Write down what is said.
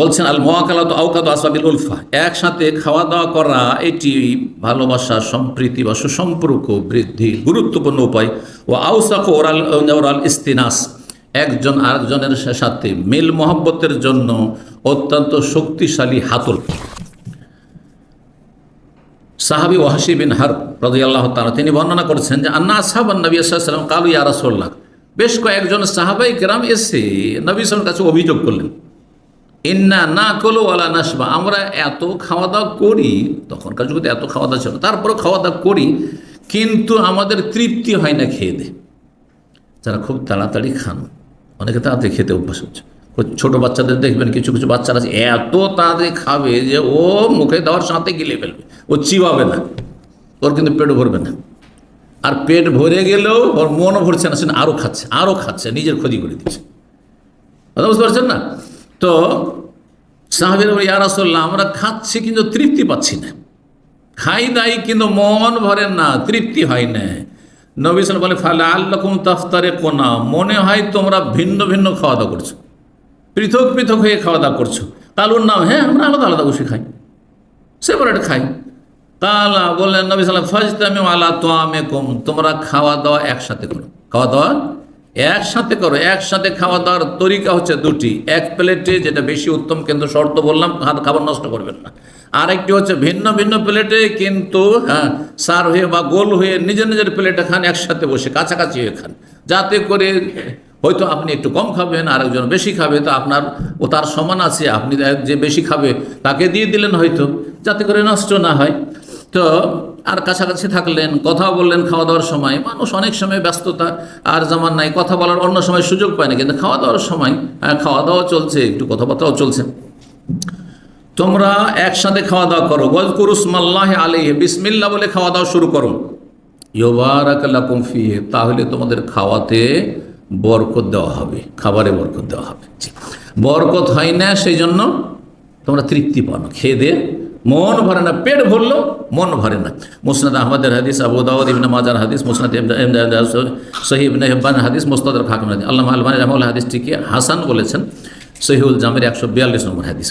বলছেন আল মোয়াকালাত আউকাত আসবাবিল উলফা। একসাথে খাওয়া দাওয়া করা এটি ভালোবাসা সম্প্রীতি বা সুসম্পর্ক বৃদ্ধি, গুরুত্বপূর্ণ উপায়। ও আউসাক ওরাল ওরাল ইস্তিনাস। একজন আরেকজনের সাথে মিল মহব্বতের জন্য অত্যন্ত শক্তিশালী হাতল। সাহাবি ওয়াহাসি বিন হার রদি আল্লাহ তালা তিনি বর্ণনা করেছেন যে, আন্না সাহাব নবী সাল্লাম কালু ইয়ারাসোল্লাহ বেশ কয়েকজন সাহাবাই গ্রাম এসে নবী সালামের কাছে অভিযোগ করলেন। ইন্না না কলো ওয়ালা নাসবা আমরা এত খাওয়া দাওয়া করি, তখনকার যুগে এত খাওয়া দাওয়া ছিল না। তারপরেও খাওয়া দাওয়া করি, কিন্তু আমাদের তৃপ্তি হয় না খেয়ে দে। যারা খুব তাড়াতাড়ি খান, অনেকে তাড়াতাড়ি খেতে অভ্যাস হচ্ছে ছোটো বাচ্চাদের দেখবেন কিছু কিছু বাচ্চারা আছে, এত তাড়াতাড়ি খাবে যে ও মুখে দেওয়ার সাথে গিলে ফেলবে, ও চিবাবে না, ওর কিন্তু পেট ভরবে না। আর পেট ভরে গেলেও ওর মনও ভরছে না, সে আরও খাচ্ছে আরও খাচ্ছে, নিজের ক্ষতি করে দিচ্ছে। কথা বুঝতে পারছেন না? তো সাহাবের ইয়ারাসল্লাহ আমরা খাচ্ছি কিন্তু তৃপ্তি পাচ্ছি না। খাই দাই কিন্তু মন ভরে না, তৃপ্তি হয় না। নবী সাল বলে ফালে আল্লাকুম তাফতারে কোনা মনে হয় তোমরা ভিন্ন ভিন্ন খাওয়া দাওয়া করছ। পৃথক পৃথক হয়ে খাওয়া দাওয়া করছ। কালুর নাম হ্যাঁ আমরা আলাদা আলাদা বসে খাই। সেপারেট খাই। তালা বললেন নবী সাল্লাম ফাজতামি আলা তো আমে কম তোমরা খাওয়া দাওয়া একসাথে করো। খাওয়া দাওয়া একসাথে করো, একসাথে খাওয়া দাওয়ার তরিকা হচ্ছে দুটি। এক প্লেটে যেটা বেশি উত্তম, কিন্তু শর্ত বললাম খা- খাবার নষ্ট করবেন না। আরেকটি হচ্ছে ভিন্ন ভিন্ন প্লেটে কিন্তু হ্যাঁ সার হয়ে বা গোল হয়ে নিজের নিজের প্লেটে খান, একসাথে বসে কাছাকাছি হয়ে খান। যাতে করে হয়তো আপনি একটু কম খাবেন, আরেকজন বেশি খাবে, তো আপনার ও তার সমান আছে, আপনি যে বেশি খাবে, তাকে দিয়ে দিলেন হয়তো, যাতে করে নষ্ট না হয়। তো আর কাছাকাছি থাকলেন, কথা বললেন খাওয়া দাওয়ার সময়। মানুষ অনেক সময় ব্যস্ততা, আর জামান নাই, কথা বলার অন্য সময় সুযোগ পায় না, কিন্তু খাওয়া দাওয়ার সময় খাওয়া দাওয়া চলছে, একটু কথাবার্তাও চলছে। তোমরা একসাথে খাওয়া দাওয়া করো। গজ কুরুসমাল্লাহ আলী বিসমিল্লা বলে খাওয়া দাওয়া শুরু করো। ইয়োবারাকাল্লাকুম ফিহে, তাহলে তোমাদের খাওয়াতে বরকত দেওয়া হবে, খাবারে বরকত দেওয়া হবে। বরকত হয় না সেই জন্য তোমরা তৃপ্তি পাও খেয়ে দে মন ভরে না, পেট ভরলো মন ভরে না। মুসনাদ আহমদের হাদিস, আবু দাউদ ইবনে মাজার হাদিস, মুসনাদ সহি ইবনে হিব্বান হাদিস মোস্তাদ হাকিম হাদিস। আল্লাহ আলমান রহমুল্লাহ হাদিসটিকে হাসান বলেছেন। সহিউল জামের একশো বিয়াল্লিশ নম্বর হাদিস।